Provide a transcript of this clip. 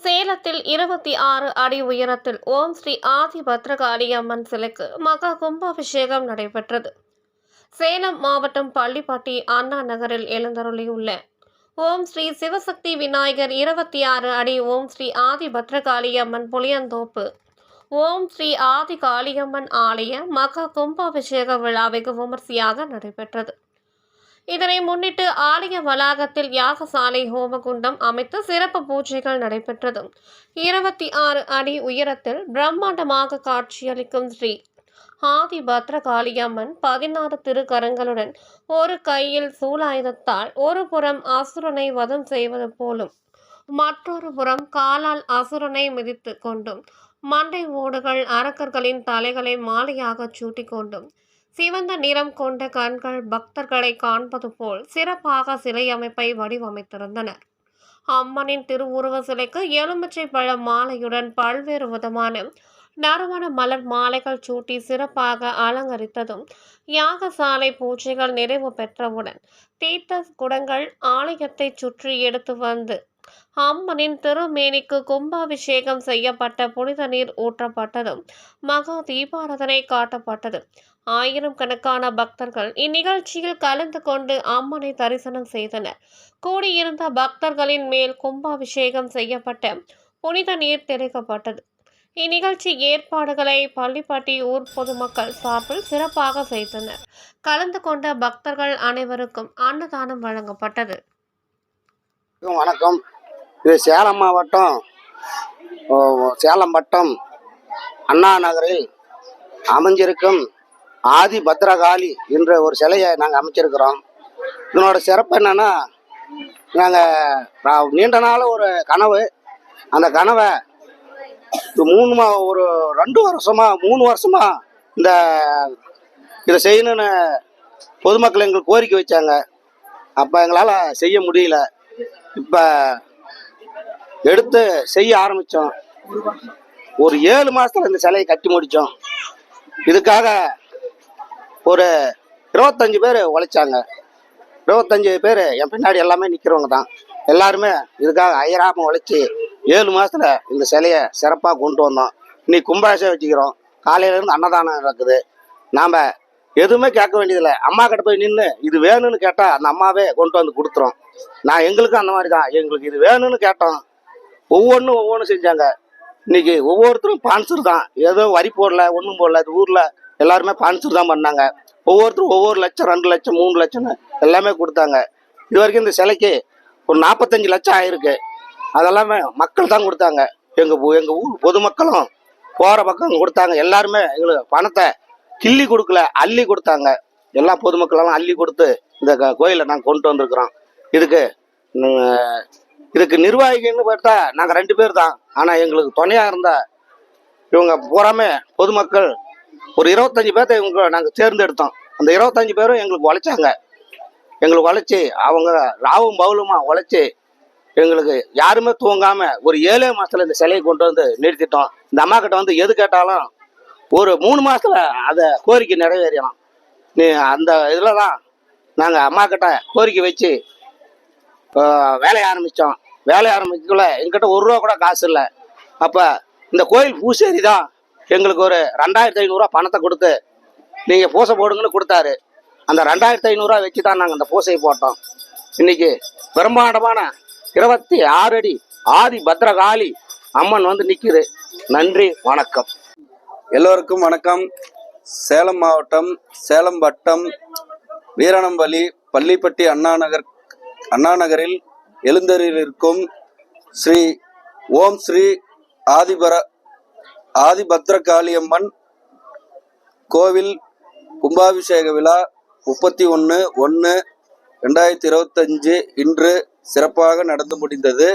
சேலத்தில் இருபத்தி ஆறு அடி உயரத்தில் ஓம் ஸ்ரீ ஆதி பத்ரகாளி அம்மன் சிலைக்கு மகா கும்பாபிஷேகம் நடைபெற்றது. சேலம் மாவட்டம் பள்ளிப்பட்டி அண்ணா நகரில் எழுந்தருளியுள்ள ஓம் ஸ்ரீ சிவசக்தி விநாயகர் இருபத்தி ஆறு அடி ஓம் ஸ்ரீ ஆதி பத்ரகாளி அம்மன் புளியந்தோப்பு ஓம் ஸ்ரீ ஆதி காளியம்மன் ஆலய மகா கும்பாபிஷேக விழா வெகு விமர்சையாக நடைபெற்றது. இதனை முன்னிட்டு ஆலய வளாகத்தில் யாகசாலை ஹோமகுண்டம் அமைத்து சிறப்பு பூஜைகள் நடைபெற்றது. இருபத்தி ஆறு அடி உயரத்தில் பிரம்மாண்டமாக காட்சியளிக்கும் ஸ்ரீ ஆதி பத்ரகாளியம்மன் பதினாறு திருக்கரங்களுடன் ஒரு கையில் சூலாயுதத்தால் ஒரு புறம் அசுரனை வதம் செய்வது போலும் மற்றொரு புறம் காலால் அசுரனை மிதித்து கொண்டும் மண்டை ஓடுகள் அரக்கர்களின் தலைகளை மாலையாகச் சூட்டிக் கொண்டும் சிவந்த நிறம் கொண்ட கண்கள் பக்தர்களை காண்பது போல் சிறப்பாக சிலை அமைப்பை வடிவமைத்திருந்தனர். அம்மனின் திருவுருவ சிலைக்கு எலுமிச்சை பழ மாலையுடன் பல்வேறு விதமான நறுமண மலர் மாலைகள் சூட்டி சிறப்பாக அலங்கரித்ததும் யாகசாலை பூஜைகள் நிறைவு பெற்றவுடன் தீர்த்த குடங்கள் ஆலயத்தை சுற்றி எடுத்து வந்து அம்மனின் திருமேனிக்கு கும்பாபிஷேகம் செய்யப்பட்ட புனித நீர் ஊற்றப்பட்டதும் மகா தீபாராதனை காட்டப்பட்டது. ஆயிரம் கணக்கான பக்தர்கள் இந்நிகழ்ச்சியில் கலந்து கொண்டு அம்மனை தரிசனம் செய்தனர். கூடியிருந்த பக்தர்களின் மேல் கும்பாபிஷேகம் செய்யப்பட்ட புனித நீர் தெளிக்கப்பட்டது. இந்நிகழ்ச்சி ஏற்பாடுகளை பள்ளிப்பட்டி ஊர் பொதுமக்கள் சார்பில் சிறப்பாக செய்தனர். கலந்து கொண்ட பக்தர்கள் அனைவருக்கும் அன்னதானம் வழங்கப்பட்டது. வணக்கம், வணக்கம் இது சேலம் மாவட்டம் சேலம் வட்டம் அண்ணா நகரில் அமைஞ்சிருக்கும் ஆதி பத்ரகாளி என்ற ஒரு சிலையை நாங்கள் அமைச்சிருக்கிறோம். இதனோட சிறப்பு என்னென்னா நாங்கள் நீண்ட நாள் ஒரு கனவு. அந்த கனவை மூணு மா ஒரு ரெண்டு வருஷமாக மூணு வருஷமாக இந்த இதை செய்யணும்னு பொதுமக்கள் எங்களுக்கு கோரிக்கை வச்சாங்க. அப்போ எங்களால் செய்ய முடியல. இப்போ எடுத்து செய்ய ஆரம்பித்தோம் ஒரு ஏழு மாதத்தில் இந்த சிலையை கட்டி முடித்தோம் இதுக்காக ஒரு இருபத்தஞ்சு பேர் உழைச்சாங்க. இருபத்தஞ்சி பேர் என் பின்னாடி எல்லாமே நிற்கிறவங்க தான். எல்லாருமே இதுக்காக அயராமல் உழைச்சி ஏழு மாதத்தில் இந்த சிலையை சிறப்பாக கொண்டு வந்தோம். இன்னைக்கு கும்பாபிஷேகம் வச்சுக்கிறோம். காலையிலேருந்து அன்னதானம் நடக்குது. நாம் எதுவுமே கேட்க வேண்டியதில்லை. அம்மா கிட்ட போய் நின்று இது வேணும்னு கேட்டால் அந்த அம்மாவே கொண்டு வந்து கொடுத்துரும். நான் எங்களுக்கும் அந்த மாதிரி தான். எங்களுக்கு இது வேணும்னு கேட்டோம். ஒவ்வொன்றும் ஒவ்வொன்றும் செஞ்சாங்க. இன்னைக்கு ஒவ்வொருத்தரும் பான்சர் தான். ஏதோ வரி போடல ஒன்றும் போடல இது ஊரில் எல்லாருமே பான்சர் தான் பண்ணாங்க. ஒவ்வொருத்தரும் ஒவ்வொரு லட்சம் ரெண்டு லட்சம் மூணு லட்சம்னு எல்லாமே கொடுத்தாங்க. இது வரைக்கும் இந்த சிலைக்கு ஒரு நாற்பத்தஞ்சு லட்சம் ஆயிருக்கு. அதெல்லாமே மக்கள் தான் கொடுத்தாங்க. எங்கள் எங்கள் ஊர் பொதுமக்களும் போகிற பக்கம் கொடுத்தாங்க. எல்லாருமே எங்களுக்கு பணத்தை கிள்ளி கொடுக்கல அள்ளி கொடுத்தாங்க. எல்லா பொதுமக்களெல்லாம் அள்ளி கொடுத்து இந்த கோயிலை நாங்கள் கொண்டு வந்திருக்கிறோம். இதுக்கு இதுக்கு நிர்வாகிகள்னு பார்த்தா நாங்கள் ரெண்டு பேர் தான் ஆனால் எங்களுக்கு துணையாக இருந்தா இவங்க பூராமே பொதுமக்கள். ஒரு இருபத்தஞ்சி பேர்த்த இவங்க நாங்கள் தேர்ந்தெடுத்தோம். அந்த இருபத்தஞ்சி பேரும் எங்களுக்கு உழைச்சாங்க. எங்களுக்கு உழைச்சி அவங்க லாபம் பவுலுமா உழைச்சி எங்களுக்கு யாருமே தூங்காம ஒரு ஏழே மாசத்துல இந்த சிலையை கொண்டு வந்து நிறுத்திட்டோம். இந்த அம்மா கிட்ட வந்து எது கேட்டாலும் ஒரு மூணு மாசத்துல அதை கோரிக்கை நிறைவேறலாம். நீ அந்த இதில் தான் நாங்கள் அம்மா கிட்ட கோரிக்கை வச்சு வேலையை ஆரம்பித்தோம் வேலை ஆரம்பிக்கக்குள்ள எங்கிட்ட ஒரு ரூபா கூட காசு இல்லை. அப்போ இந்த கோயில் பூசேரி தான் எங்களுக்கு ஒரு ரெண்டாயிரத்தி ஐநூறுரூவா பணத்தை கொடுத்து நீங்கள் பூசை போடுங்கன்னு கொடுத்தாரு. அந்த ரெண்டாயிரத்தி ஐநூறுரூவா வச்சு தான் நாங்கள் அந்த பூசையை போட்டோம். இன்னைக்கு பிரம்மாண்டமான இருபத்தி ஆறு அடி ஆதி பத்ரகாளி அம்மன் வந்து நிற்கிது நன்றி வணக்கம். எல்லோருக்கும் வணக்கம். சேலம் மாவட்டம் சேலம் வட்டம் வீரணம்பள்ளி பள்ளிப்பட்டி அண்ணா நகர் அண்ணா நகரில் எழுந்தரில் இருக்கும் ஸ்ரீ ஓம் ஸ்ரீ ஆதிபர ஆதிபத்ரகாளியம்மன் கோவில் கும்பாபிஷேக விழா முப்பத்தி ஒன்று ஒன்று ரெண்டாயிரத்தி இருபத்தஞ்சு இன்று சிறப்பாக நடந்து முடிந்தது.